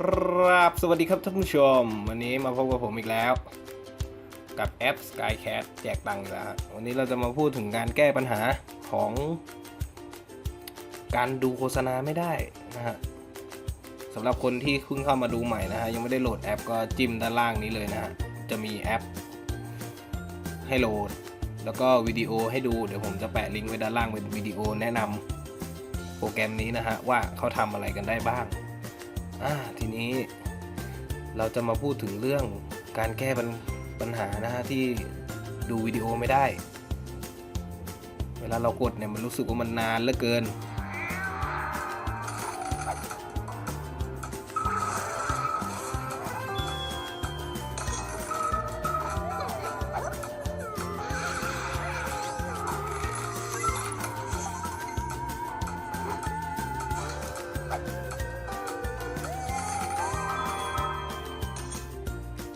ครับสวัสดีครับท่านผู้ชม วันนี้มาพบกับผมอีกแล้ว กับแอป Skycat แจกตังค์แล้ววันนี้เราจะมาพูดถึงการแก้ปัญหาของ การดูโฆษณาไม่ได้นะฮะสำหรับคนที่เพิ่งเข้ามาดูใหม่นะฮะยังไม่ได้โหลดแอปก็จิ้มด้านล่างนี้เลยนะฮะจะมีแอป ให้โหลด แล้วก็วิดีโอให้ดูเดี๋ยวผมจะแปะลิงก์ไว้ด้านล่างเป็นวิดีโอแนะนำโปรแกรมนี้นะฮะว่าเขาทำอะไรกันได้บ้าง ทีนี้เราจะมาพูดถึงเรื่องการแก้ปัญปญหานะฮะที่ดูวิดีโอไม่ได้ เวลาเรากดเนี่ยมันรู้สึกว่ามันนานเหลือเกิน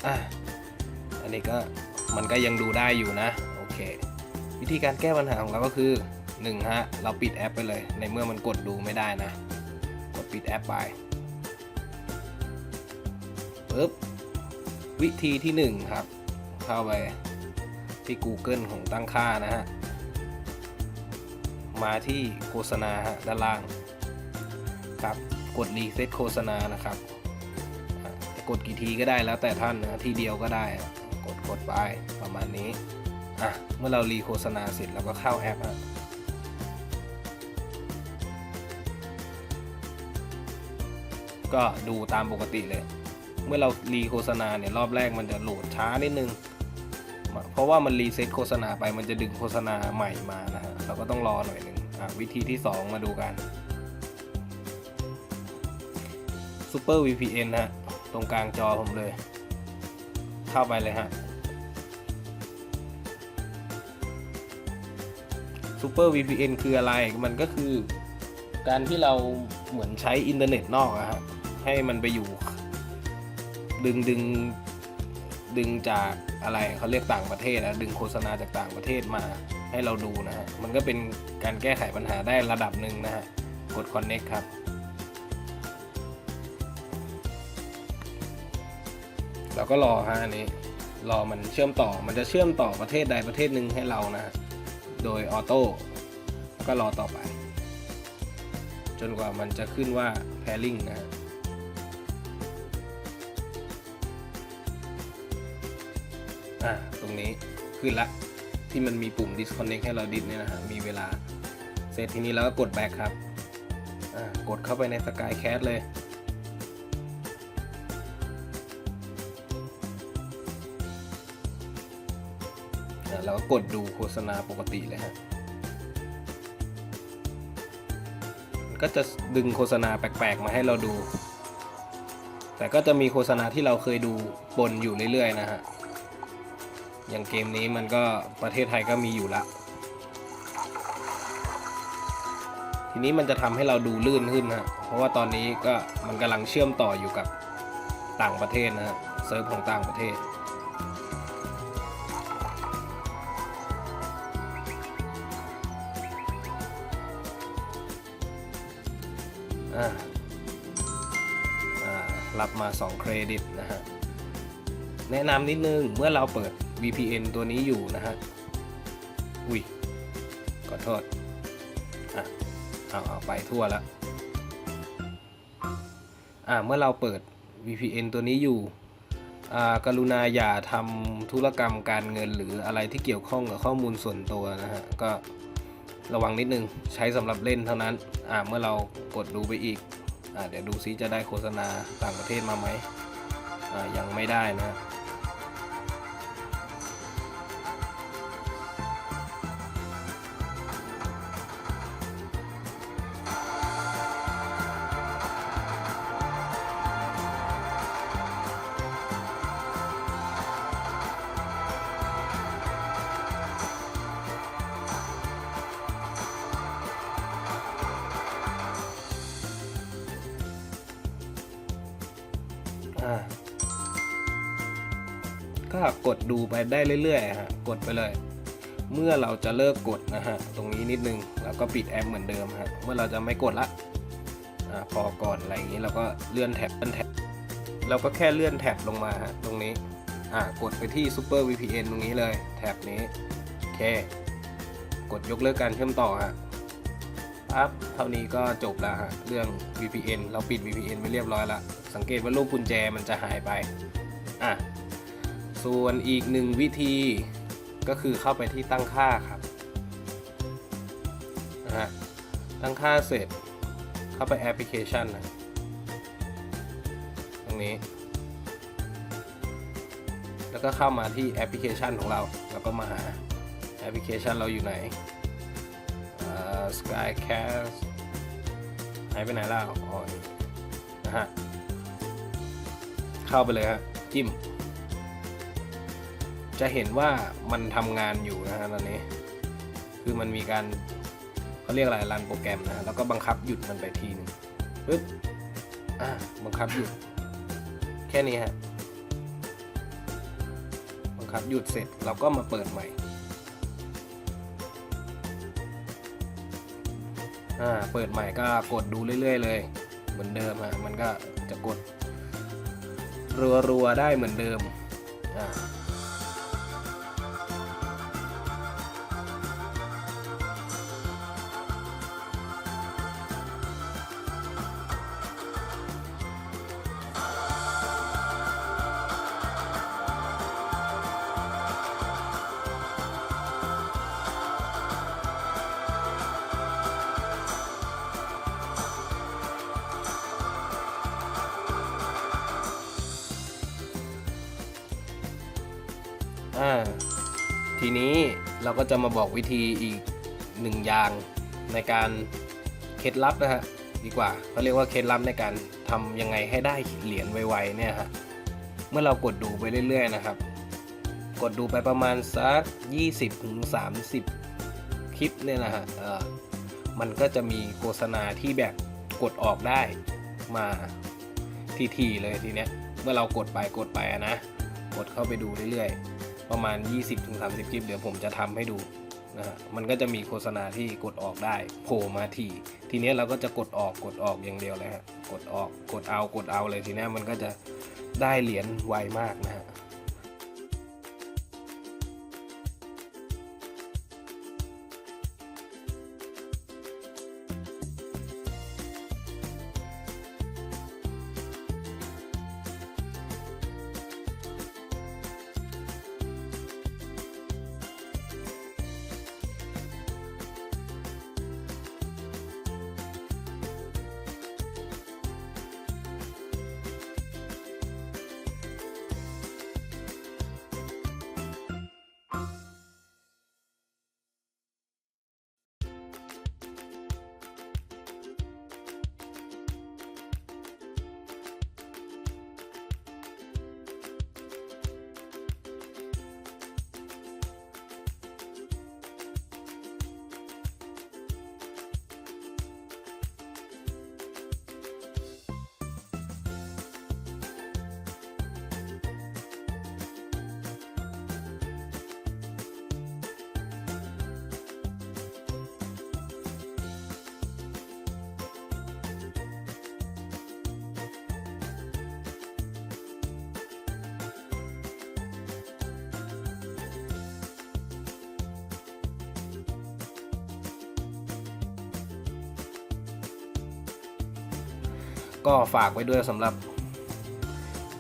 อะอันนี้ก็มันก็ยังดูได้อยู่นะ โอเค วิธีการแก้ปัญหาของเราก็คือ1ฮะเราปิดแอปไปเลย ในเมื่อมันกดดูไม่ได้นะ กดปิดแอปไปปึ๊บวิธีที่ 1 ครับ เข้าไปที่ Google ของตั้งค่านะฮะ มาที่โฆษณาฮะด้านล่าง ครับ กดรีเซ็ตโฆษณานะครับ กดกี่ทีก็ได้แล้วแต่ท่านนะทีเดียวก็ได้ กดกดไปประมาณนี้อะเมื่อเรารีโฆษณาเสร็จเราก็เข้าแอปฮะก็ดูตามปกติเลย เมื่อเรารีโฆษณาเนี่ยรอบแรกมันจะโหลดช้านิดนึง เพราะว่ามันรีเซ็ตโฆษณาไปมันจะดึงโฆษณาใหม่มานะฮะ เราก็ต้องรอหน่อยหนึ่งวิธีที่ 2 มาดูกัน Super VPN ฮะ ตรงกลางจอผมเลย เข้าไปเลยฮะ Super VPN คืออะไร มันก็คือ การที่เราเหมือนใช้อินเทอร์เน็ตนอกอะฮะ ให้มันไปอยู่ ดึงดึงดึงจากอะไรเขาเรียกต่างประเทศนะดึงโฆษณาจากต่างประเทศมาให้เราดูนะฮะ มันก็เป็นการแก้ไขปัญหาได้ระดับหนึ่งนะฮะ กด connect ครับ เราก็รอฮะอันนี้ รอมันเชื่อมต่อ มันจะเชื่อมต่อประเทศใดประเทศหนึ่งให้เรานะ โดยออโต้แล้วก็รอต่อไป จนกว่ามันจะขึ้นว่า pairing นะฮะอะ ตรงนี้ขึ้นละ ที่มันมีปุ่ม disconnect ให้เราดิสเนี่ยนะฮะ มีเวลา เสร็จทีนี้เราก็กด back ครับ อะ กดเข้าไปใน Skycast เลย อะเราก็กดดูโฆษณาปกติเลยฮะก็จะดึงโฆษณาแปลกๆ มาให้เราดู แต่ก็จะมีโฆษณาที่เราเคยดูปนอยู่เรื่อยๆนะฮะ อย่างเกมนี้มันก็ประเทศไทยก็มีอยู่ละ ทีนี้มันจะทำให้เราดูลื่นขึ้นฮะ เพราะว่าตอนนี้ก็มันกำลังเชื่อมต่ออยู่กับต่างประเทศนะฮะเซิร์ฟของต่างประเทศ รับมา 2 เครดิตนะฮะ แนะนำนิดนึง เมื่อเราเปิด VPN ตัวนี้อยู่นะฮะ อุ้ย ขอโทษ อะ เอาเอาไปทั่วล้วอ่า เมื่อเราเปิด VPN ตัวนี้อยู่อ่ากรุณาอย่าทำธุรกรรมการเงินหรืออะไรที่เกี่ยวข้องกับข้อมูลส่วนตัวนะฮะ ก็ ระวังนิดนึงใช้สำหรับเล่นเท่านั้นอ่าเมื่อเรากดดูไปอีกอ่าเดี๋ยวดูซิจะได้โฆษณาต่างประเทศมาไหมอ่ายังไม่ได้นะ อ่าก็กดดูไปได้เรื่อยๆฮะกดไปเลย เมื่อเราจะเลิกกดนะฮะตรงนี้นิดนึงแล้วก็ปิดแอปเหมือนเดิมฮะเมื่อเราจะไม่กดละอ่าพอก่อนอะไรอย่างนี้เราก็เลื่อนแท็บเลื่อนแท็บเราก็แค่เลื่อนแท็บลงมาฮะตรงนี้อ่ากดไปที่ Super VPN ตรงนี้เลยแท็บนี้โอเค กดยกเลิกการเชื่อมต่อฮะปั๊บเท่านี้ก็จบแล้วฮะเรื่อง VPN เราปิด VPN ไปเรียบร้อยแล้ว สังเกตว่ารูปกุญแจมันจะหายไปอะส่วนอีกหนึ่งวิธีก็คือเข้าไปที่ตั้งค่าครับนะฮะตั้งค่าเสร็จเข้าไปแอปพลิเคชันนะตรงนี้ แล้วก็เข้ามาที่แอปพลิเคชันของเรา แล้วก็มาหาแอปพลิเคชันเราอยู่ไหนอ่า Skycast หายไปไหนแล้วอ๋อนะฮะ เข้าไปเลยฮะจิ้ม จะเห็นว่ามันทำงานอยู่นะฮะตอนนี้ คือมันมีการเขาเรียกอะไรรันโปรแกรมนะฮะแล้วก็บังคับหยุดมันไปทีนึงปึ๊บอ่าบังคับหยุด แค่นี้ฮะบังคับหยุดเสร็จเราก็มาเปิดใหม่อ่าเปิดใหม่ก็กดดูเรื่อย ๆ เลย เหมือนเดิมฮะมันก็จะกด รัวๆได้เหมือนเดิมอ่า ทีนี้เราก็จะมาบอกวิธีอีกหนึ่งอย่างในการเคล็ดลับนะฮะดีกว่าเขาเรียกว่าเคล็ดลับในการทำยังไงให้ได้เหรียญไวๆเนี่ยฮะเมื่อเรากดดูไปเรื่อยๆนะครับ กดดูไปประมาณสัก 20ถึง30 คลิปเนี่ยนะฮะมันก็จะมีโฆษณาที่แบบกดออกได้มาทีๆเลยทีเนี้ยเมื่อเรากดไปกดไปนะ กดเข้าไปดูเรื่อยๆ ประมาณ 20-30 คลิป เดี๋ยวผมจะทำให้ดูนะฮะมันก็จะมีโฆษณาที่กดออกได้โผล่มาทีทีเนี้ยเราก็จะกดออกกดออกอย่างเดียวเลยฮะกดออกกดเอากดเอาเลยทีเนี้ยมันก็จะได้เหรียญไวมากนะฮะ ก็ฝากไว้ด้วยสำหรับ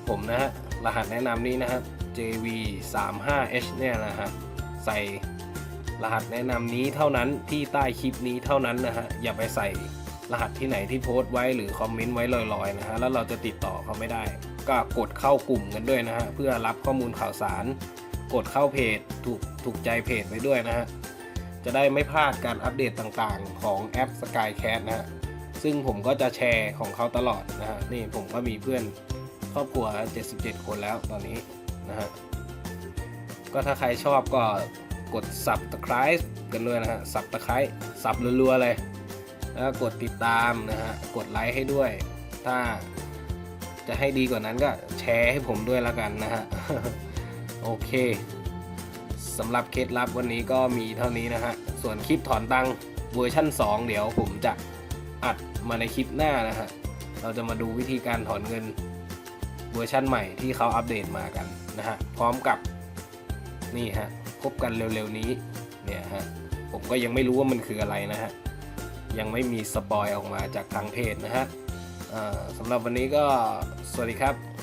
ผมนะฮะ รหัสแนะนำนี้นะฮะ JV 3 5 H เนี่ยนะฮะ ใส่รหัสแนะนำนี้เท่านั้นที่ใต้คลิปนี้เท่านั้นนะฮะ อย่าไปใส่รหัสที่ไหนที่โพสต์ไว้หรือคอมเมนต์ไว้ลอยๆนะฮะ แล้วเราจะติดต่อเขาไม่ได้ ก็กดเข้ากลุ่มกันด้วยนะฮะ เพื่อรับข้อมูลข่าวสาร กดเข้าเพจถูกถูกใจเพจไว้ด้วยนะฮะ จะได้ไม่พลาดการอัปเดตต่างๆ ของแอป Skycast นะฮะ ซึ่งผมก็จะแชร์ของเขาตลอดนะฮะนี่ผมก็มีเพื่อนครอบครัว 77 คนแล้วตอนนี้นะฮะก็ถ้าใครชอบก็กด subscribe กันด้วยนะฮะ subscribe สับรัวๆเลยแล้วกดติดตามนะฮะกดไลค์ให้ด้วย ถ้าจะให้ดีกว่านั้นก็แชร์ให้ผมด้วยแล้วกันนะฮะโอเคสำหรับเคล็ดลับวันนี้ก็มีเท่านี้นะฮะ ส่วนคลิปถอนตังค์เวอร์ชั่น 2 เดี๋ยวผมจะ อัดมาในคลิปหน้านะฮะ เราจะมาดูวิธีการถอนเงินเวอร์ชั่นใหม่ที่เขาอัปเดตมากันนะฮะ พร้อมกับนี่ฮะ พบกันเร็วๆนี้เนี่ยฮะ ผมก็ยังไม่รู้ว่ามันคืออะไรนะฮะ ยังไม่มีสปอยออกมาจากทางเพจนะฮะสำหรับวันนี้ก็สวัสดีครับ